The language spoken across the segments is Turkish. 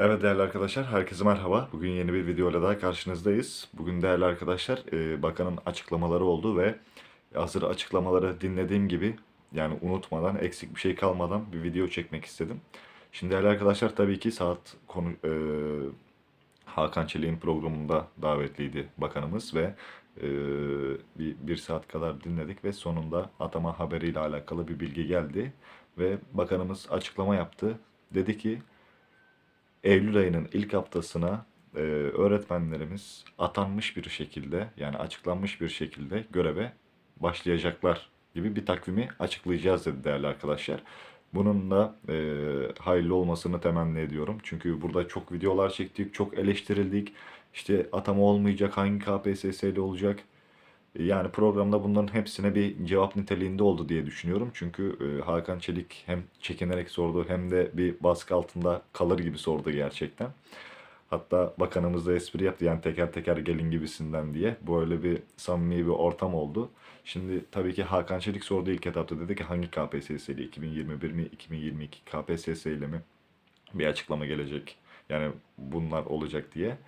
Evet değerli arkadaşlar, herkese merhaba. Bugün yeni bir videoyla daha karşınızdayız. Bugün değerli arkadaşlar, e, bakanın açıklamaları oldu ve hazır açıklamaları dinlediğim gibi, yani unutmadan, eksik bir şey kalmadan bir video çekmek istedim. Şimdi değerli arkadaşlar, tabii ki saat konu e, Hakan Çelik'in programında davetliydi bakanımız ve e, bir, bir saat kadar dinledik ve sonunda atama haberiyle alakalı bir bilgi geldi ve bakanımız açıklama yaptı. Dedi ki Eylül ayının ilk haftasına e, öğretmenlerimiz atanmış bir şekilde yani açıklanmış bir şekilde göreve başlayacaklar gibi bir takvimi açıklayacağız dedi değerli arkadaşlar. Bunun da e, hayırlı olmasını temenni ediyorum. Çünkü burada çok videolar çektik, çok eleştirildik. İşte atama olmayacak, hangi KPSS'li olacak? Yani programda bunların hepsine bir cevap niteliğinde oldu diye düşünüyorum. Çünkü e, Hakan Çelik hem çekinerek sordu hem de bir baskı altında kalır gibi sordu gerçekten. Hatta bakanımız da espri yaptı yani teker teker gelin gibisinden diye. Böyle bir samimi bir ortam oldu. Şimdi tabii ki Hakan Çelik sordu ilk etapta dedi ki hangi KPSS ile 2021 mi 2022 KPSS ile mi bir açıklama gelecek. Yani bunlar olacak diye.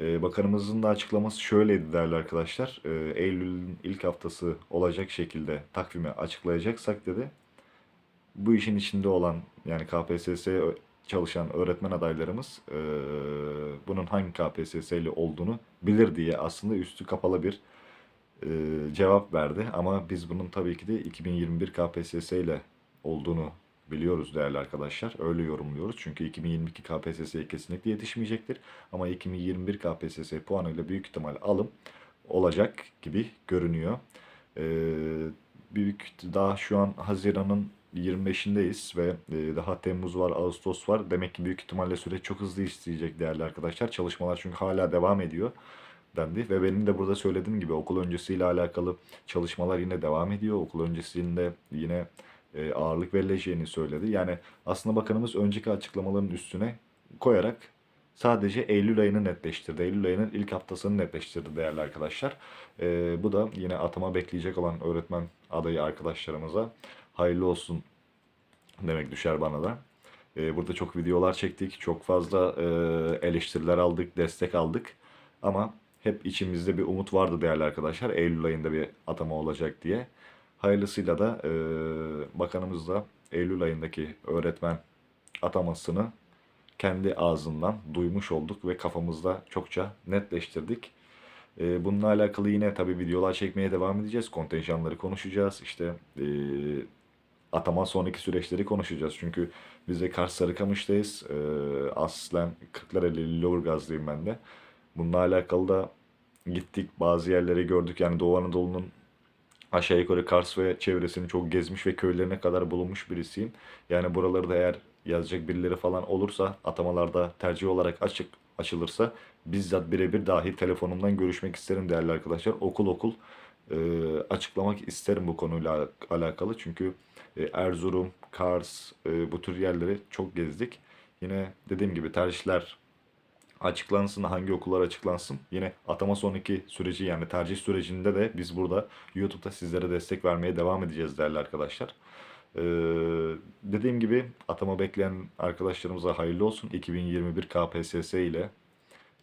Ee, bakanımızın da açıklaması şöyleydi değerli arkadaşlar. Ee, Eylül'ün ilk haftası olacak şekilde takvimi açıklayacaksak dedi. Bu işin içinde olan yani KPSS çalışan öğretmen adaylarımız e, bunun hangi KPSS'li olduğunu bilir diye aslında üstü kapalı bir e, cevap verdi. Ama biz bunun tabii ki de 2021 KPSS ile olduğunu biliyoruz değerli arkadaşlar. Öyle yorumluyoruz. Çünkü 2022 KPSS'ye kesinlikle yetişmeyecektir. Ama 2021 KPSS puanıyla büyük ihtimal alım olacak gibi görünüyor. Ee, büyük daha şu an Haziran'ın 25'indeyiz ve e, daha Temmuz var, Ağustos var. Demek ki büyük ihtimalle süreç çok hızlı işleyecek değerli arkadaşlar. Çalışmalar çünkü hala devam ediyor dendi ve benim de burada söylediğim gibi okul öncesiyle alakalı çalışmalar yine devam ediyor. Okul öncesinde yine e, ağırlık verileceğini söyledi. Yani aslında bakanımız önceki açıklamaların üstüne koyarak sadece Eylül ayını netleştirdi. Eylül ayının ilk haftasını netleştirdi değerli arkadaşlar. E, bu da yine atama bekleyecek olan öğretmen adayı arkadaşlarımıza hayırlı olsun demek düşer bana da. E, burada çok videolar çektik, çok fazla eleştiriler aldık, destek aldık. Ama hep içimizde bir umut vardı değerli arkadaşlar. Eylül ayında bir atama olacak diye. Hayırlısıyla da e, bakanımız da Eylül ayındaki öğretmen atamasını kendi ağzından duymuş olduk ve kafamızda çokça netleştirdik. E, bununla alakalı yine tabii videolar çekmeye devam edeceğiz. Kontenjanları konuşacağız. İşte e, atama sonraki süreçleri konuşacağız. Çünkü biz de Kars Sarıkamış'tayız. E, aslen Kırklareli Lorgazlıyım ben de. Bununla alakalı da gittik bazı yerleri gördük. Yani Doğu Anadolu'nun aşağı yukarı Kars ve çevresini çok gezmiş ve köylerine kadar bulunmuş birisiyim. Yani buraları da eğer yazacak birileri falan olursa atamalarda tercih olarak açık açılırsa bizzat birebir dahi telefonumdan görüşmek isterim değerli arkadaşlar. Okul okul e, açıklamak isterim bu konuyla alakalı. Çünkü e, Erzurum, Kars e, bu tür yerleri çok gezdik. Yine dediğim gibi tercihler açıklansın, hangi okullar açıklansın. Yine atama sonraki süreci yani tercih sürecinde de biz burada YouTube'da sizlere destek vermeye devam edeceğiz değerli arkadaşlar. Ee, dediğim gibi atama bekleyen arkadaşlarımıza hayırlı olsun. 2021 KPSS ile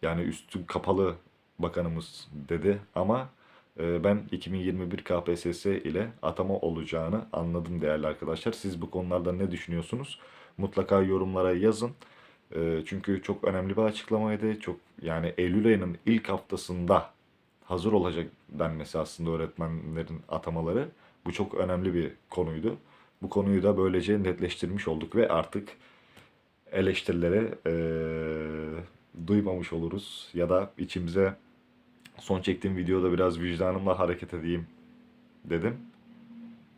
yani üstü kapalı bakanımız dedi ama e, ben 2021 KPSS ile atama olacağını anladım değerli arkadaşlar. Siz bu konularda ne düşünüyorsunuz? Mutlaka yorumlara yazın. Çünkü çok önemli bir açıklamaydı. Çok yani Eylül ayının ilk haftasında hazır olacak denmesi aslında öğretmenlerin atamaları. Bu çok önemli bir konuydu. Bu konuyu da böylece netleştirmiş olduk ve artık eleştirileri e, duymamış oluruz. Ya da içimize son çektiğim videoda biraz vicdanımla hareket edeyim dedim.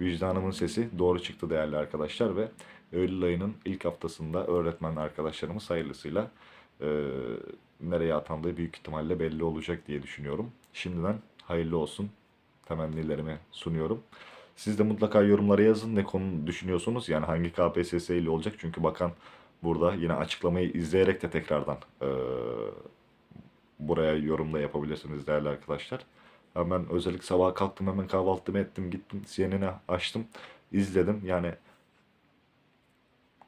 Vicdanımın sesi doğru çıktı değerli arkadaşlar ve Eylül ayının ilk haftasında öğretmen arkadaşlarımız hayırlısıyla e, nereye atandığı büyük ihtimalle belli olacak diye düşünüyorum. Şimdiden hayırlı olsun temennilerimi sunuyorum. Siz de mutlaka yorumlara yazın ne konu düşünüyorsunuz. Yani hangi KPSS ile olacak. Çünkü bakan burada yine açıklamayı izleyerek de tekrardan e, buraya yorumla yapabilirsiniz değerli arkadaşlar. Hemen özellikle sabah kalktım hemen kahvaltımı ettim gittim CNN'i açtım izledim. Yani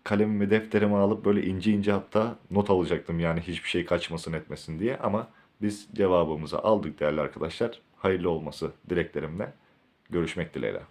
kalemimi defterimi alıp böyle ince ince hatta not alacaktım yani hiçbir şey kaçmasın etmesin diye ama biz cevabımızı aldık değerli arkadaşlar. Hayırlı olması dileklerimle. Görüşmek dileğiyle.